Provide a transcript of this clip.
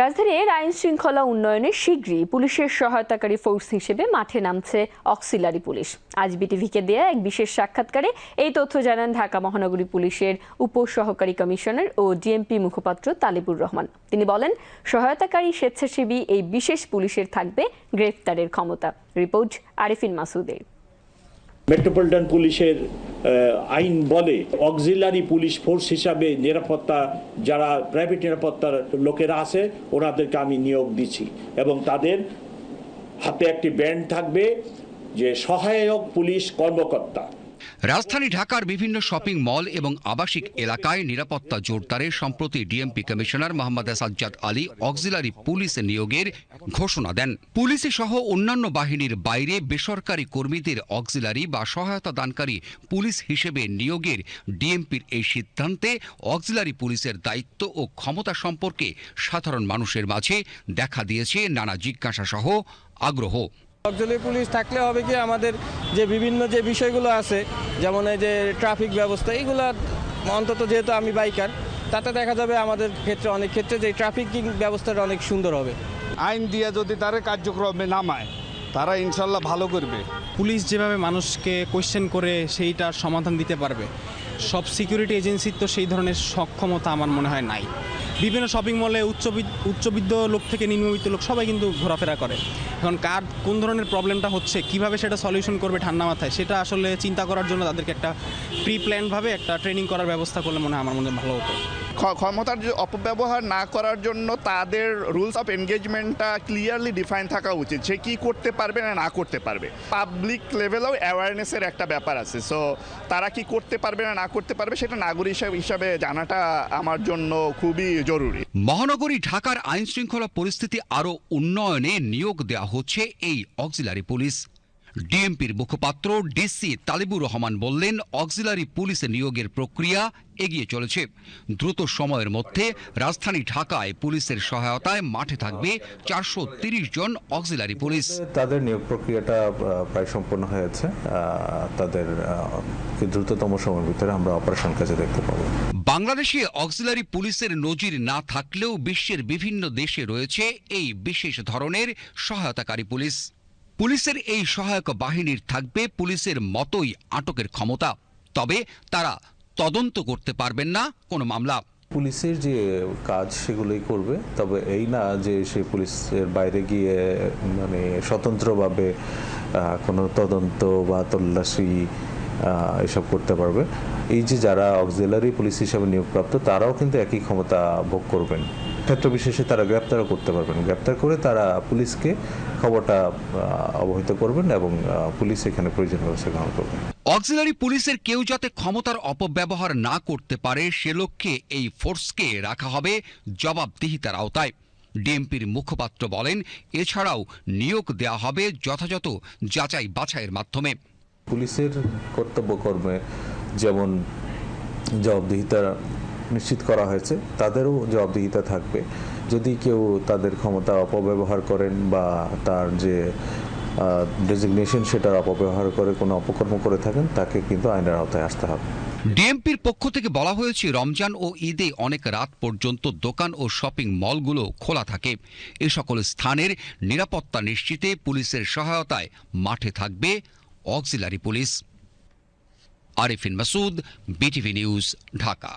রাজধানীর আইন শৃঙ্খলা উন্নয়নে শীঘ্রই পুলিশের সহায়তাকারী ফোর্স হিসেবে মাঠে নামছে অক্সিলারি পুলিশ। আজ বিটিভিকে দেয়া এক বিশেষ সাক্ষাৎকারে এই তথ্য জানান ঢাকা মহানগরী পুলিশের উপসহকারী কমিশনার ও ডিএমপি মুখপাত্র তালিবুর রহমান। তিনি বলেন, সহায়তাকারী স্বেচ্ছাসেবী এই বিশেষ পুলিশের থাকবে গ্রেফতারের ক্ষমতা। রিপোর্ট আরিফিন মাসুদের মেট্রোপলিটন পুলিশের আইন বলে অক্সিলারি পুলিশ ফোর্স হিসাবে নিরাপত্তা, যারা প্রাইভেট নিরাপত্তার লোকেরা আছে, ওনাদেরকে আমি নিয়োগ দিচ্ছি। এবং তাদের হাতে একটি ব্যান্ড থাকবে যে সহায়ক পুলিশ কর্মকর্তা। রাজধানী ঢাকার বিভিন্ন শপিং মল এবং আবাসিক এলাকায় নিরাপত্তা জোরদারে সম্প্রতি DMP commissioner Mohammad Sajjad Ali auxiliary police নিয়োগের ঘোষণা দেন। পুলিশে সহ অন্যান্য বাহিনীর বাইরে বেসরকারি কর্মীদের অক্সিলারি বা সহায়তা দানকারী পুলিশ হিসেবে নিয়োগের ডিএমপির এই সিদ্ধান্তে অক্সিলারি পুলিশের দায়িত্ব ও ক্ষমতা সম্পর্কে সাধারণ মানুষের মাঝে দেখা দিয়েছে নানা জিজ্ঞাসা সহ আগ্রহ। অক্সিলারি পুলিশ থাকলে হবে কি আমাদের যে বিভিন্ন যে বিষয়গুলো আছে যেমন এই যে ট্রাফিক ব্যবস্থা এইগুলো অন্তত যেহেতু আমি বাইকার তাতে দেখা যাবে আমাদের ক্ষেত্রে অনেক ক্ষেত্রে যে ট্রাফিকিং ব্যবস্থাটা অনেক সুন্দর হবে। আইন দিয়ে যদি তারা কার্যক্রমে নামায় তারা ইনশাল্লাহ ভালো করবে। পুলিশ যেভাবে মানুষকে কোয়েশ্চেন করে সেইটার সমাধান দিতে পারবে। সব সিকিউরিটি এজেন্সির তো সেই ধরনের সক্ষমতা আমার মনে হয় নাই। বিভিন্ন শপিং মলে উচ্চবিদ- উচ্চবিদ্ধ লোক থেকে নিম্নবিত্ত লোক সবাই কিন্তু ঘোরাফেরা করে। এখন কার কোন ধরনের প্রবলেমটা হচ্ছে, কীভাবে সেটা সলিউশন করবে ঠান্ডা মাথায়, সেটা আসলে চিন্তা করার জন্য তাদেরকে একটা প্রি প্ল্যানভাবে একটা ট্রেনিং করার ব্যবস্থা করলে মনে হয় আমার মনে ভালো হতো। ক্ষমতার অপব্যবহার না করার জন্য তাদের রুলস অফ এনগেজমেন্টটা ক্লিয়ারলি ডিফাইন থাকা উচিত। সে কী করতে পারবে না না করতে পারবে। পাবলিক লেভেলেও অ্যাওয়ারনেসের একটা ব্যাপার আছে। সো তারা কি করতে পারবে না না করতে পারবে সেটা নাগরিক হিসাবে জানাটা আমার জন্য খুবই জরুরি। মহানগরী ঢাকার আইন শৃঙ্খলা পরিস্থিতি আরও উন্নয়নে নিয়োগ দেওয়া হচ্ছে এই অক্সিলারি পুলিশ ডিএমপির মুখপাত্র ডিসি তালিবুর রহমান বললেন অক্সিলারি পুলিশ নিয়োগের প্রক্রিয়া এগিয়ে চলেছে। দ্রুত সময়ের মধ্যে রাজধানী ঢাকায় পুলিশের সহায়তায় মাঠে থাকবে চারশো জন অক্সিলারি পুলিশ। তাদের নিয়োগ প্রক্রিয়াটা প্রায় সম্পন্ন হয়েছে। তাদের দ্রুততম সময়ের ভিতরে আমরা অপারেশন কাজে দেখতে পাবো। বাংলাদেশে অক্সিলারি পুলিশের নজির না থাকলেও বিশ্বের বিভিন্ন দেশে রয়েছে এই বিশেষ ধরনের সহায়তাকারী পুলিশ। পুলিশের এই সহায়ক বাহিনীর থাকবে পুলিশের মতোই আটকের ক্ষমতা। তবে তারা তদন্ত করতে পারবেন না কোনো মামলা। পুলিশের যে কাজ সেগুলোই করবে, তবে এই না যে সে পুলিশের বাইরে গিয়ে মানে স্বতন্ত্রভাবে কোনো তদন্ত বা তল্লাশি এসব করতে পারবে। এই যে যারা অক্সিলারি পুলিশ হিসাবে নিয়োগপ্রাপ্ত, তারাও কিন্তু একই ক্ষমতা ভোগ করবেন। ক্ষেত্র বিশেষে তারা গ্রেপ্তারও করতে পারবেন। গ্রেপ্তার করে তারা পুলিশকে খবরটা অবহিত করবেন এবং পুলিশ এখানে প্রয়োজন ব্যবস্থা গ্রহণ করবে। অক্সিলারি পুলিশের কেউ যাতে ক্ষমতার অপব্যবহার না করতে পারে সে লক্ষ্যে এই ফোর্সকে রাখা হবে জবাবদিহিতার আওতায়। ডিএমপির মুখপাত্র বলেন এছাড়াও নিয়োগ দেওয়া হবে যথাযথ যাচাই বাছাইয়ের মাধ্যমে। পুলিশের কর্তব্য কর্মে যেমন জবাবদিহিতা নিশ্চিত করা হয়েছে, তাদেরও জবাবদিহিতা থাকবে। যদি কেউ তাদের ক্ষমতা অপব্যবহার করেন বা তার যে ডেজিগনেশন সেটার অপব্যবহার করে কোনো অপকর্ম করে থাকেন, তাকে কিন্তু আইনের আওতায় আসতে হবে। ডিএমপির পক্ষ থেকে বলা হয়েছে, রমজান ও ঈদে অনেক রাত পর্যন্ত দোকান ও শপিং মলগুলো খোলা থাকে। এ সকল স্থানের নিরাপত্তা নিশ্চিতে পুলিশের সহায়তায় মাঠে থাকবে auxiliary police. Arifin Masud, BTV news, Dhaka.